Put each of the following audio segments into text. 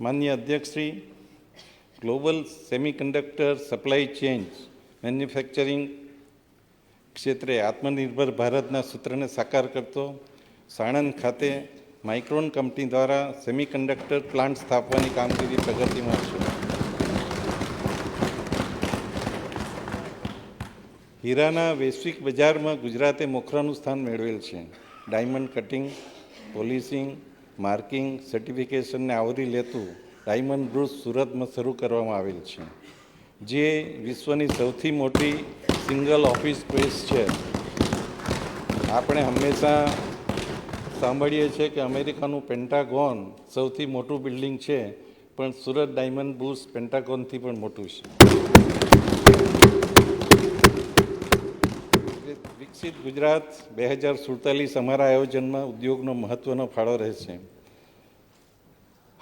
માન્ય અધ્યક્ષશ્રી global semiconductor supply change manufacturing ક્ષેત્રે આત્મનિર્ભર ભારતના સૂત્રને સાકાર કરતો સાણંદ ખાતે માઇક્રોન કંપની દ્વારા સેમિકન્ડક્ટર પ્લાન્ટ સ્થાપવાની કામગીરી પ્રગતિમાં છે. હીરાના વૈશ્વિક બજારમાં ગુજરાતે મોખરાનું સ્થાન મેળવેલ છે. ડાયમંડ કટિંગ, પોલિશિંગ માર્કિંગ સર્ટિફિકેશનને આવરી લેતું ડાયમંડ બ્રુસ સુરતમાં શરૂ કરવામાં આવેલ છે. જે વિશ્વની સૌથી મોટી સિંગલ ઓફિસ સ્પેસ છે. આપણે હંમેશા સાંભળીએ છીએ કે અમેરિકાનું પેન્ટાગોન સૌથી મોટું બિલ્ડિંગ છે, પણ સુરત ડાયમંડ બુર્સ પેન્ટાગોનથી પણ મોટું છે. વિકસિત ગુજરાત બે હજાર સુડતાલીસ અમારા આયોજનમાં ઉદ્યોગનો મહત્ત્વનો ફાળો રહેશે.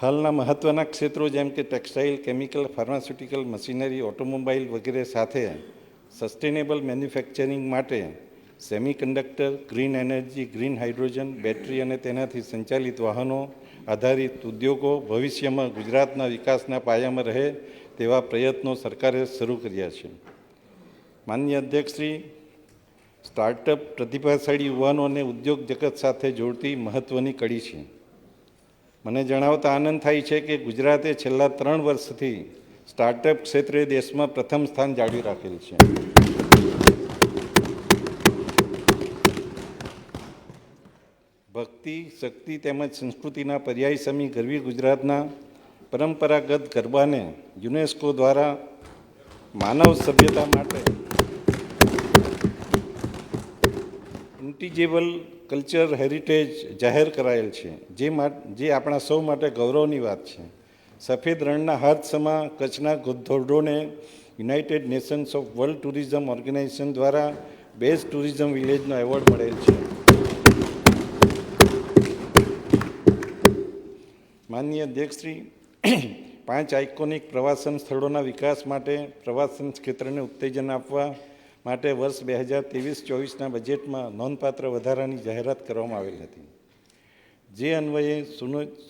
હાલના મહત્ત્વના ક્ષેત્રો જેમ કે textile, chemical, pharmaceutical, machinery automobile વગેરે સાથે સસ્ટેનેબલ મેન્યુફેક્ચરિંગ માટે semiconductor, green energy, green hydrogen, battery અને તેનાથી સંચાલિત વાહનો આધારિત ઉદ્યોગો ભવિષ્યમાં ગુજરાતના વિકાસના પાયામાં રહે તેવા પ્રયત્નો સરકારે શરૂ કર્યા છે. માન્ય અધ્યક્ષશ્રી સ્ટાર્ટઅપ પ્રતિભાશાળી યુવાનોને ઉદ્યોગ જગત સાથે જોડતી મહત્ત્વની કડી છે. મને જણાવતા આનંદ થાય છે કે ગુજરાતે છેલ્લા ત્રણ વર્ષથી સ્ટાર્ટઅપ ક્ષેત્રે દેશમાં પ્રથમ સ્થાન જાળવી રાખેલ છે. ભક્તિ, શક્તિ તેમજ સંસ્કૃતિના પર્યાય સમી ગરવી ગુજરાતના પરંપરાગત ગરબાને યુનેસ્કો દ્વારા માનવ સભ્યતા માટે ઇન્ટિજેબલ કલ્ચર હેરિટેજ જાહેર કરાયેલ છે. જે જે આપણા સૌ માટે ગૌરવની વાત છે. સફેદ રણના હાથ સમા કચ્છના ધોરડોને United Nations of World Tourism Organization દ્વારા બેસ્ટ ટુરિઝમ વિલેજનો એવોર્ડ મળેલ છે. માનનીય અધ્યક્ષશ્રી, પાંચ આઇકોનિક પ્રવાસન સ્થળોના વિકાસ માટે પ્રવાસન ક્ષેત્રને ઉત્તેજન આપવા માટે વર્ષ બે હજાર ત્રેવીસ ચોવીસના બજેટમાં નોંધપાત્ર વધારાની જાહેરાત કરવામાં આવેલ હતી. જે અન્વયે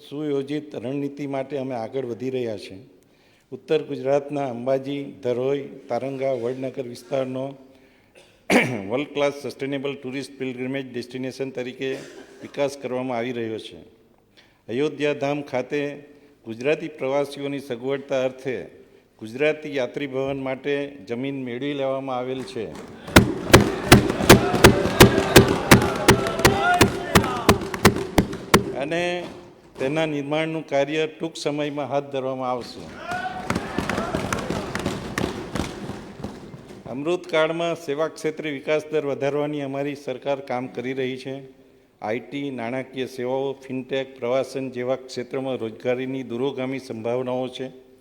સુયોજિત રણનીતિ માટે અમે આગળ વધી રહ્યા છીએ. ઉત્તર ગુજરાતના અંબાજી, ધરોઈ, તારંગા, વડનગર વિસ્તારનો world class sustainable tourist pilgrimage destination તરીકે વિકાસ કરવામાં આવી રહ્યો છે. અયોધ્યા ધામ ખાતે ગુજરાતી પ્રવાસીઓની સગવડતા અર્થે ગુજરાતી યાત્રી ભવન માટે જમીન મેળવી લેવામાં આવેલ છે. અને તેના નિર્માણનું કાર્ય ટૂંક સમયમાં હાથ ધરવામાં આવશે. અમૃતકાળમાં સેવા ક્ષેત્રે વિકાસ દર વધારવાની અમારી સરકાર કામ કરી રહી છે. આઈટી, નાણાકીય સેવાઓ, ફિનટેક, પ્રવાસન જેવા ક્ષેત્રોમાં રોજગારીની દૂરોગામી સંભાવનાઓ છે.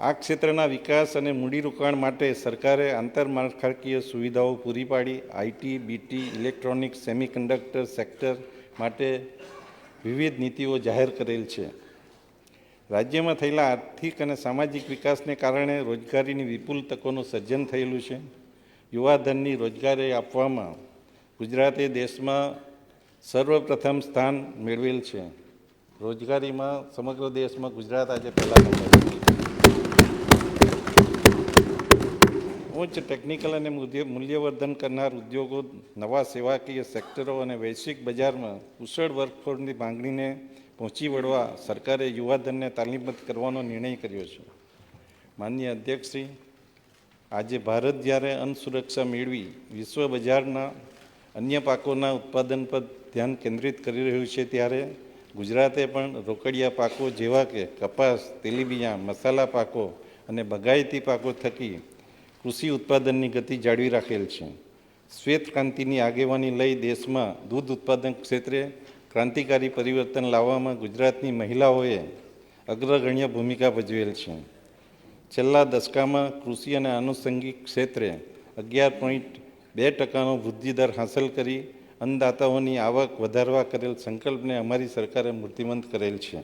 આ ક્ષેત્રના વિકાસ અને મૂડીરોકાણ માટે સરકારે આંતરમાળખાકીય સુવિધાઓ પૂરી પાડી. IT BT electronics, semiconductor sector માટે વિવિધ નીતિઓ જાહેર કરેલ છે. રાજ્યમાં થયેલા આર્થિક અને સામાજિક વિકાસને કારણે રોજગારીની વિપુલ તકોનું સર્જન થયેલું છે. યુવાધનની રોજગારી આપવામાં ગુજરાતે દેશમાં સર્વપ્રથમ સ્થાન મેળવેલ છે. રોજગારીમાં સમગ્ર દેશમાં ગુજરાત આજે પહેલા નંબર ઉચ્ચ ટેકનિકલ અને મૂલ્યવર્ધન કરનાર ઉદ્યોગો, નવા સેવાકીય સેક્ટરો અને વૈશ્વિક બજારમાં કુશળ વર્કફોર્સની માંગણીને પહોંચી વળવા સરકારે યુવાધનને તાલીમબદ્ધ કરવાનો નિર્ણય કર્યો છે. માનનીય અધ્યક્ષશ્રી, આજે ભારત જ્યારે અન્નસુરક્ષા મેળવી, વિશ્વ બજારના અન્ય પાકોના ઉત્પાદન પર ધ્યાન કેન્દ્રિત કરી રહ્યું છે ત્યારે ગુજરાતે પણ રોકડિયા પાકો જેવા કે કપાસ તેલીબિયા મસાલા પાકો અને બગાયતી પાકો થકી કૃષિ ઉત્પાદનની ગતિ જાળવી રાખેલ છે. શ્વેત ક્રાંતિની આગેવાની લઈ દેશમાં દૂધ ઉત્પાદન ક્ષેત્રે ક્રાંતિકારી પરિવર્તન લાવવામાં ગુજરાતની મહિલાઓએ અગ્રગણ્ય ભૂમિકા ભજવેલ છે. છેલ્લા દશકામાં કૃષિ અને આનુષંગિક ક્ષેત્રે અગિયાર પોઈન્ટ બે ટકાનો વૃદ્ધિદર હાંસલ કરી અન્નદાતાઓની આવક વધારવા કરેલ સંકલ્પને અમારી સરકારે મૂર્તિમંત કરેલ છે.